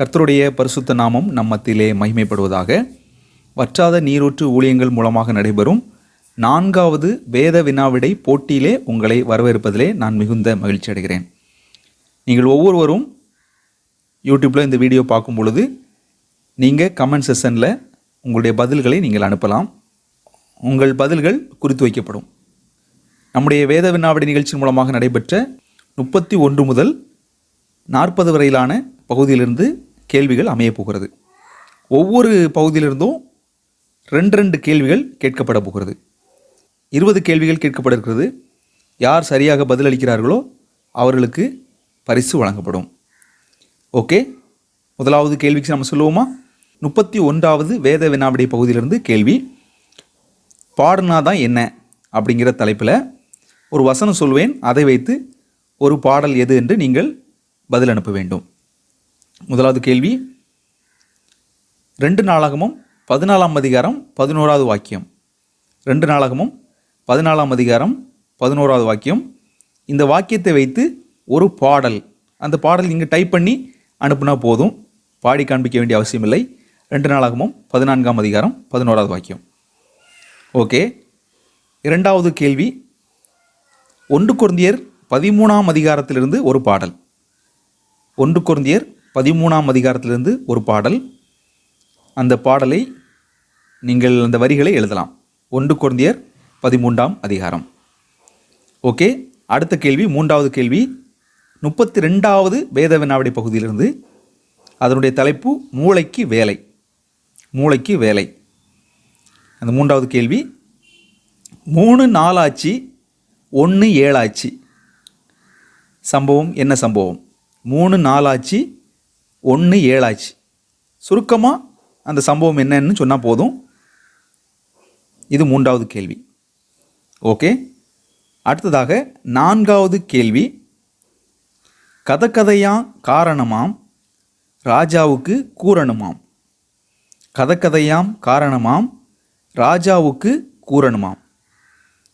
கர்த்தருடைய பரிசுத்த நாமம் நம்மத்திலே மகிமைப்படுவதாக. வற்றாத நீரூற்று ஊழியங்கள் மூலமாக நடைபெறும். நான்காவது வேத வினாவிடை போட்டியிலே உங்களை வரவேற்பதிலே நான் மிகுந்த மகிழ்ச்சி அடைகிறேன். நீங்கள் ஒவ்வொருவரும் யூடியூப்பில் இந்த வீடியோ பார்க்கும் பொழுது நீங்கள் கமெண்ட் செஷனில் உங்களுடைய பதில்களை நீங்கள் அனுப்பலாம். உங்கள் பதில்கள் குறித்து வைக்கப்படும். நம்முடைய வேத வினாவிடை நிகழ்ச்சியின் மூலமாக நடைபெற்ற முப்பத்தி ஒன்று முதல் நாற்பது வரையிலான பகுதியிலிருந்து கேள்விகள் அமைய போகிறது. ஒவ்வொரு பகுதியிலிருந்தும் ரெண்டு ரெண்டு கேள்விகள் கேட்கப்பட போகிறது. இருபது கேள்விகள் கேட்கப்பட இருக்கிறது யார் சரியாக பதிலளிக்கிறார்களோ அவர்களுக்கு பரிசு வழங்கப்படும். ஓகே? முதலாவது கேள்விக்கு நம்ம சொல்லுவோமா? முப்பத்தி ஒன்றாவது வேத வினாவிடை பகுதியிலிருந்து கேள்வி பாடுனா தான் என்ன அப்படிங்கிற தலைப்பில் ஒரு வசனம் சொல்வேன். அதை வைத்து ஒரு பாடல் எது என்று நீங்கள் பதில் அனுப்ப வேண்டும். முதலாவது கேள்வி. ரெண்டு நாளாகமும் பதினாலாம் அதிகாரம் பதினோராவது வாக்கியம். ரெண்டு நாளாகமும் பதினாலாம் அதிகாரம் பதினோராவது வாக்கியம். இந்த வாக்கியத்தை வைத்து ஒரு பாடல் அந்த பாடல் நீங்கள் டைப் பண்ணி அனுப்புனா போதும். பாடி காண்பிக்க வேண்டிய அவசியம் இல்லை ரெண்டு நாளாகமும் பதினான்காம் அதிகாரம் பதினோராவது வாக்கியம். ஓகே. இரண்டாவது கேள்வி. ஒன்று குருந்தியர் பதிமூணாம் அதிகாரத்திலிருந்து ஒரு பாடல். ஒன்று குருந்தியர் பதிமூணாம் அதிகாரத்திலிருந்து ஒரு பாடல். அந்த பாடலை நீங்கள் அந்த வரிகளை எழுதலாம். ஒன்று குழந்தையர் பதிமூன்றாம் அதிகாரம். ஓகே அடுத்த கேள்வி மூன்றாவது கேள்வி. முப்பத்தி ரெண்டாவது வேத வினாவிடை பகுதியிலிருந்து அதனுடைய தலைப்பு மூளைக்கு வேலை. மூளைக்கு வேலை. அந்த மூன்றாவது கேள்வி. மூணு நாலாச்சு ஒன்று ஏழாச்சு. சம்பவம் என்ன சம்பவம்? மூணு நாலாச்சு ஒன்று ஏழாச்சு. சுருக்கமாக அந்த சம்பவம் என்னன்னு சொன்னால் போதும். இது மூன்றாவது கேள்வி. ஓகே? அடுத்ததாக நான்காவது கேள்வி. கதக்கதையா காரணமாம் ராஜாவுக்கு கூறணுமாம். கதக்கதையாம் காரணமாம் ராஜாவுக்கு கூறணுமாம்.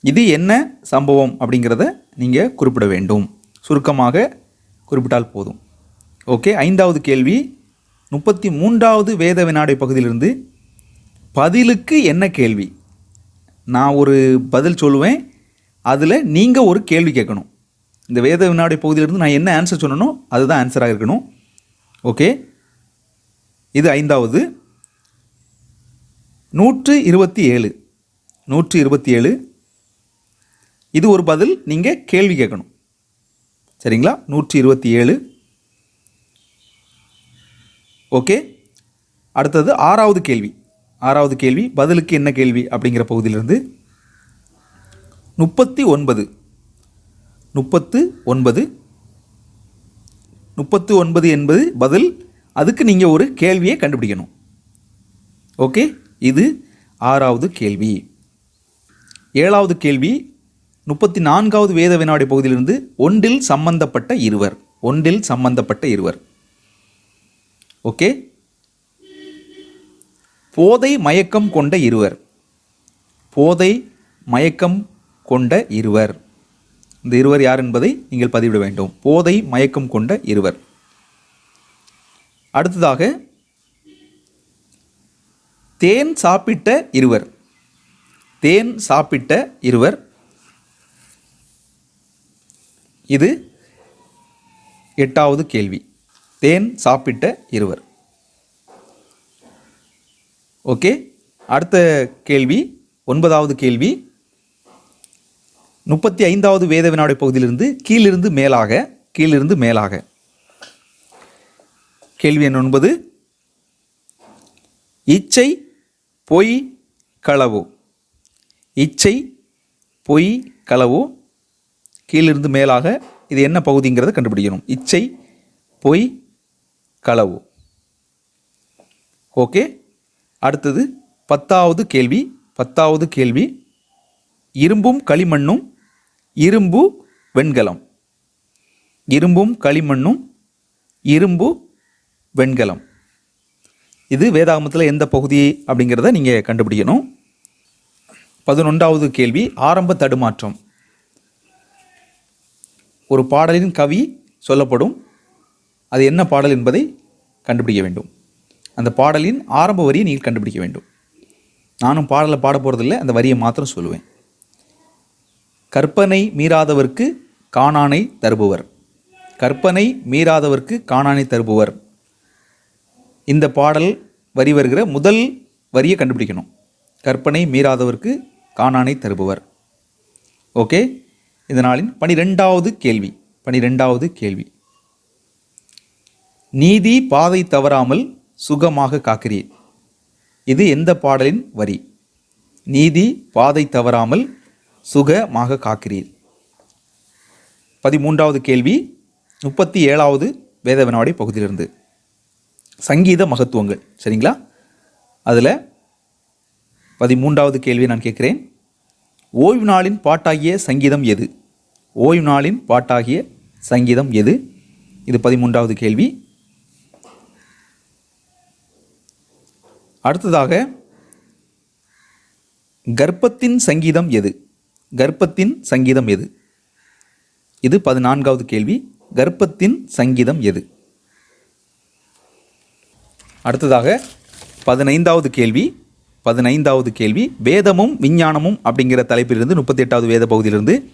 இது என்ன சம்பவம் அப்படிங்கிறத நீங்கள் குறிப்பிட வேண்டும். சுருக்கமாக குறிப்பிட்டால் போதும். ஓகே ஐந்தாவது கேள்வி. முப்பத்தி மூன்றாவது வேத வினாடை பகுதியிலிருந்து பதிலுக்கு என்ன கேள்வி? நான் ஒரு பதில் சொல்லுவேன் அதில் நீங்கள் ஒரு கேள்வி கேட்கணும். இந்த வேத வினாடை பகுதியிலிருந்து நான் என்ன ஆன்சர் சொன்னனோ அதுதான் ஆன்சராக இருக்கணும். ஓகே இது ஐந்தாவது. நூற்று இருபத்தி ஏழு நூற்று இருபத்தி ஏழு இது ஒரு பதில் நீங்கள் கேள்வி கேட்கணும். சரிங்களா? நூற்றி இருபத்தி ஏழு ஓகே அடுத்தது ஆறாவது கேள்வி. ஆறாவது கேள்வி பதிலுக்கு என்ன கேள்வி அப்படிங்கிற பகுதியிலிருந்து முப்பத்தி ஒன்பது. முப்பத்து ஒன்பது. முப்பத்து ஒன்பது என்பது பதில் அதுக்கு நீங்கள் ஒரு கேள்வியை கண்டுபிடிக்கணும். ஓகே இது ஆறாவது கேள்வி. ஏழாவது கேள்வி முப்பத்தி நான்காவது வேத வினாடி பகுதியிலிருந்து ஒன்றில் சம்பந்தப்பட்ட இருவர். ஒன்றில் சம்பந்தப்பட்ட இருவர். ஓகே போதை மயக்கம் கொண்ட இருவர். போதை மயக்கம் கொண்ட இருவர். இந்த இருவர் யார் என்பதை நீங்கள் பதிவிட வேண்டும். போதை மயக்கம் கொண்ட இருவர். அடுத்ததாக தேன் சாப்பிட்ட இருவர். தேன் சாப்பிட்ட இருவர். இது எட்டாவது கேள்வி. தேன் சாப்பிட்ட இருவர். ஓகே அடுத்த கேள்வி ஒன்பதாவது கேள்வி. முப்பத்தி ஐந்தாவது வேத வினாடி பகுதியிலிருந்து கீழிருந்து மேலாக கீழிருந்து மேலாக. கேள்வி எண் ஒன்பது. இச்சை பொய் களவு இச்சை பொய் களவு கீழிருந்து மேலாக இது என்ன பகுதிங்கிறத கண்டுபிடிக்கணும். இச்சை பொய் களவு. ஓகே அடுத்தது பத்தாவது கேள்வி. பத்தாவது கேள்வி. இரும்பும் களிமண்ணும் இரும்பு வெண்கலம். இரும்பும் களிமண்ணும் இரும்பு வெண்கலம். இது வேதாகமத்தில் எந்த பகுதி அப்படிங்கிறத நீங்கள் கண்டுபிடிக்கணும். பதினொன்றாவது கேள்வி ஆரம்ப தடுமாற்றம். ஒரு பாடலின் கவி சொல்லப்படும். அது என்ன பாடல் என்பதை கண்டுபிடிக்க வேண்டும். அந்த பாடலின் ஆரம்ப வரியை நீங்கள் கண்டுபிடிக்க வேண்டும். நானும் பாடலை பாட போகிறதில்ல அந்த வரியை மாத்திரம் சொல்லுவேன். கற்பனை மீறாதவர்க்கு காணானை தருபவர். கற்பனை மீறாதவர்க்கு காணானை தருபவர். இந்த பாடல் வரி வருகிற முதல் வரியை கண்டுபிடிக்கணும். கற்பனை மீறாதவர்க்கு காணானை தருபவர். ஓகே? இந்த நாளின் பனிரெண்டாவது கேள்வி. பனிரெண்டாவது கேள்வி. நீதி பாதை தவறாமல் சுகமாக காக்கிறீர். இது எந்த பாடலின் வரி? நீதி பாதை தவறாமல் சுகமாக காக்கிறீர். பதிமூன்றாவது கேள்வி முப்பத்தி ஏழாவது வேத வினாடி பகுதியிலிருந்து. சங்கீத மகத்துவங்கள் சரிங்களா? அதில் பதிமூன்றாவது கேள்வி நான் கேட்குறேன். ஓய்வு நாளின் பாட்டாகிய சங்கீதம் எது? ஓய்வு நாளின் பாட்டாகிய சங்கீதம் எது? இது பதிமூன்றாவது கேள்வி. அடுத்ததாக கர்ப்பத்தின் சங்கீதம் எது? கர்ப்பத்தின் சங்கீதம் எது? இது பதினான்காவது கேள்வி. கர்ப்பத்தின் சங்கீதம் எது? அடுத்ததாக பதினைந்தாவது கேள்வி. பதினைந்தாவது கேள்வி. வேதமும் விஞ்ஞானமும் அப்படிங்கிற தலைப்பிலிருந்து முப்பத்தி எட்டாவது வேத பகுதியிலிருந்து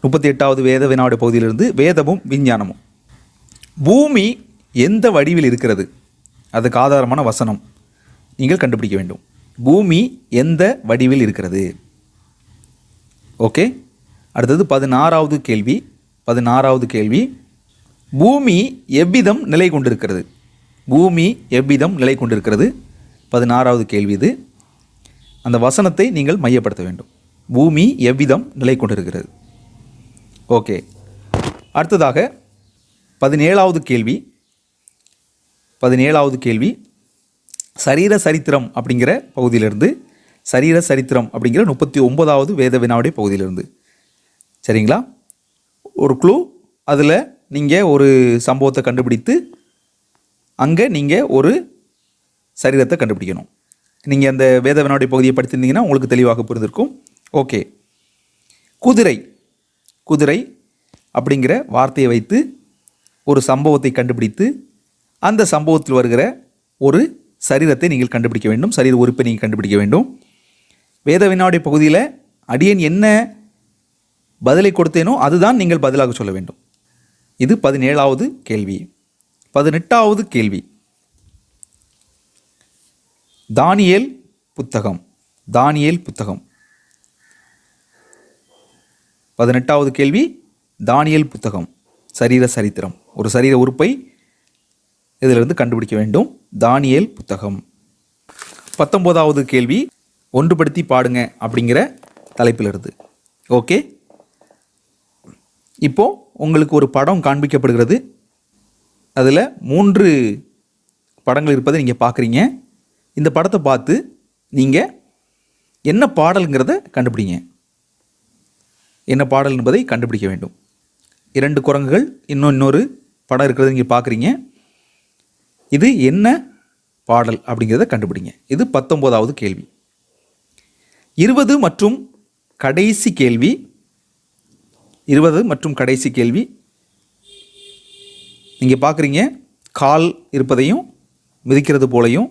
முப்பத்தி எட்டாவது வேத வினாவுடைய பகுதியிலிருந்து வேதமும் விஞ்ஞானமும். பூமி எந்த வடிவில் இருக்கிறது? அதுக்கு ஆதாரமான வசனம். நீங்கள் கண்டுபிடிக்க வேண்டும். பூமி எந்த வடிவில் இருக்கிறது? ஓகே அடுத்தது பதினாறாவது கேள்வி. பதினாறாவது கேள்வி. பூமி எவ்விதம் நிலை கொண்டிருக்கிறது? பூமி எவ்விதம் நிலை கொண்டிருக்கிறது? பதினாறாவது கேள்வி இது. அந்த வசனத்தை நீங்கள் மையப்படுத்த வேண்டும். பூமி எவ்விதம் நிலை கொண்டிருக்கிறது? ஓகே அடுத்ததாக பதினேழாவது கேள்வி. பதினேழாவது கேள்வி. சரீர சரித்திரம் அப்படிங்கிற பகுதியிலிருந்து சரீர சரித்திரம் அப்படிங்கிற முப்பத்தி ஒன்பதாவது வேத வினாவுடைய பகுதியிலிருந்து. சரிங்களா? ஒரு குழு அதில் நீங்கள் ஒரு சம்பவத்தை கண்டுபிடித்து அங்கே நீங்கள் ஒரு சரீரத்தை கண்டுபிடிக்கணும். நீங்கள் அந்த வேத வினாவுடைய பகுதியை படித்திருந்தீங்கன்னா உங்களுக்கு தெளிவாக புரிந்திருக்கும். ஓகே. குதிரை. குதிரை அப்படிங்கிற வார்த்தையை வைத்து ஒரு சம்பவத்தை கண்டுபிடித்து அந்த சம்பவத்தில் வருகிற ஒரு சரீரத்தை நீங்கள் கண்டுபிடிக்க வேண்டும் சரீர உறுப்பை நீங்கள் கண்டுபிடிக்க வேண்டும். வேத வினாவுடைய பகுதியில் அடியன் என்ன பதிலை கொடுத்தேனோ அதுதான் நீங்கள் பதிலாக சொல்ல வேண்டும். இது பதினேழாவது கேள்வி. பதினெட்டாவது கேள்வி. தானியல் புத்தகம். தானியல் புத்தகம். பதினெட்டாவது கேள்வி. தானியல் புத்தகம். சரீர சரித்திரம். ஒரு சரீர உறுப்பை இதிலிருந்து கண்டுபிடிக்க வேண்டும். தானியல் புத்தகம். பத்தொம்போதாவது கேள்வி ஒன்றுபடுத்தி பாடுங்க அப்படிங்கிற தலைப்பிலிருந்து. ஓகே? இப்போ உங்களுக்கு ஒரு படம் காண்பிக்கப்படுகிறது. அதில் மூன்று படங்கள் இருப்பதை நீங்கள் பார்க்குறீங்க இந்த படத்தை பார்த்து நீங்கள் என்ன பாடலுங்கிறத கண்டுபிடிங்க. என்ன பாடல் என்பதை கண்டுபிடிக்க வேண்டும். இரண்டு குரங்குகள் இன்னும் இன்னொரு படம் இருக்கிறத நீங்கள் பார்க்குறீங்க இது என்ன பாடல் அப்படிங்கிறத கண்டுபிடிங்க. இது பத்தொம்போதாவது கேள்வி. இருபது மற்றும் கடைசி கேள்வி. இருபது மற்றும் கடைசி கேள்வி. நீங்கள் பார்க்குறீங்க கால் இருப்பதையும் மிதிக்கிறது போலையும்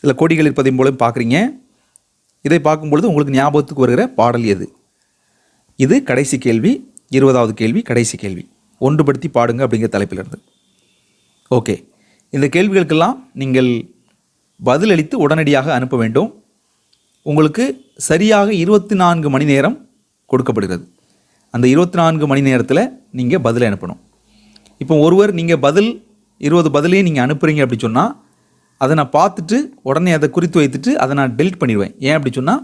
சில கொடிகள் இருப்பதையும் போலையும் பார்க்குறீங்க இதை பார்க்கும்பொழுது உங்களுக்கு ஞாபகத்துக்கு வருகிற பாடல் எது? இது கடைசி கேள்வி இருபதாவது கேள்வி கடைசி கேள்வி. ஒன்றுபடுத்தி பாடுங்க அப்படிங்கிற தலைப்பிலிருந்து. ஓகே. இந்த கேள்விகளுக்கெல்லாம் நீங்கள் பதிலளித்து உடனடியாக அனுப்ப வேண்டும். உங்களுக்கு சரியாக இருபத்தி நான்கு மணி நேரம் கொடுக்கப்படுகிறது. அந்த இருபத்தி நான்கு மணி நேரத்தில் நீங்கள் பதிலை அனுப்பணும். இப்போ ஒருவர் நீங்கள் பதில் இருபது பதிலையும் நீங்கள் அனுப்புகிறீங்க அப்படி சொன்னால் அதை நான் பார்த்துட்டு உடனே அதை குறித்து வைத்துட்டு அதை நான் டெலிட் பண்ணிடுவேன். ஏன் அப்படி சொன்னால்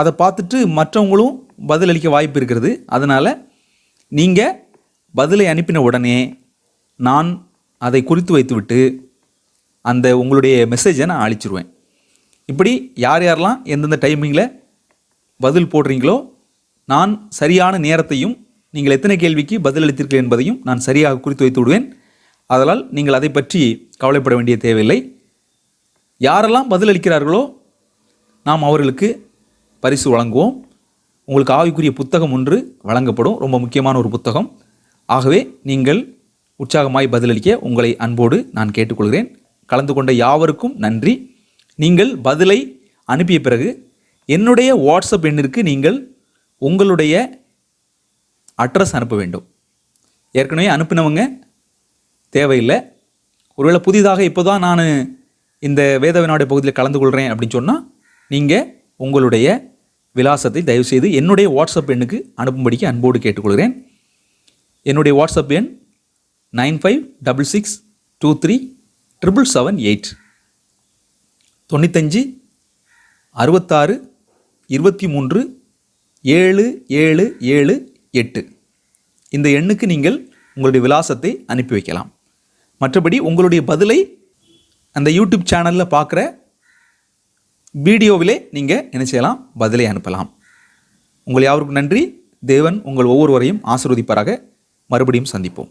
அதை பார்த்துட்டு மற்றவங்களும் பதிலளிக்க வாய்ப்பு இருக்கிறது. அதனால் நீங்கள் பதிலை அனுப்பின உடனே நான் அதை குறித்து வைத்துவிட்டு அந்த உங்களுடைய மெசேஜை நான் அழிச்சிருவேன். இப்படி யார் யாரெல்லாம் எந்தெந்த டைமிங்கில் பதில் போடுறீங்களோ நான் சரியான நேரத்தையும் நீங்கள் எத்தனை கேள்விக்கு பதில் அளித்தீர்கள் என்பதையும் நான் சரியாக குறித்து வைத்து விடுவேன். அதனால் நீங்கள் அதை பற்றி கவலைப்பட வேண்டிய தேவையில்லை. யாரெல்லாம் பதில் அளிக்கிறார்களோ நாம் அவர்களுக்கு பரிசு வழங்குவோம். உங்களுக்கு ஆவிக்குரிய புத்தகம் ஒன்று வழங்கப்படும். ரொம்ப முக்கியமான ஒரு புத்தகம். ஆகவே நீங்கள் உற்சாகமாய் பதிலளிக்க உங்களை அன்போடு நான் கேட்டுக்கொள்கிறேன். கலந்து கொண்ட யாவருக்கும் நன்றி. நீங்கள் பதிலை அனுப்பிய பிறகு என்னுடைய வாட்ஸ்அப் எண்ணிற்கு நீங்கள் உங்களுடைய அட்ரஸ் அனுப்ப வேண்டும். ஏற்கனவே அனுப்பினவங்க தேவையில்லை. ஒருவேளை புதிதாக இப்போ தான் நான் இந்த வேதவினாடைய பகுதியில் கலந்து கொள்கிறேன் அப்படின்னு சொன்னால் நீங்கள் உங்களுடைய விலாசத்தை தயவுசெய்து என்னுடைய வாட்ஸ்அப் எண்ணுக்கு அனுப்பும்படிக்கு அன்போடு கேட்டுக்கொள்கிறேன். என்னுடைய வாட்ஸ்அப் எண் nine five double six two three triple seven eight. தொண்ணூத்தஞ்சு அறுபத்தாறு இருபத்தி மூன்று ஏழு ஏழு ஏழு எட்டு. இந்த எண்ணுக்கு நீங்கள் உங்களுடைய விலாசத்தை அனுப்பி வைக்கலாம். மற்றபடி உங்களுடைய பதிலை அந்த யூடியூப் சேனலில் பார்க்குற வீடியோவிலே நீங்கள் என்ன செய்யலாம்? பதிலை அனுப்பலாம். உங்கள் யாவருக்கும் நன்றி. தேவன் உங்கள் ஒவ்வொருவரையும் ஆசீர்வதிப்பாராக. மறுபடியும் சந்திப்போம்.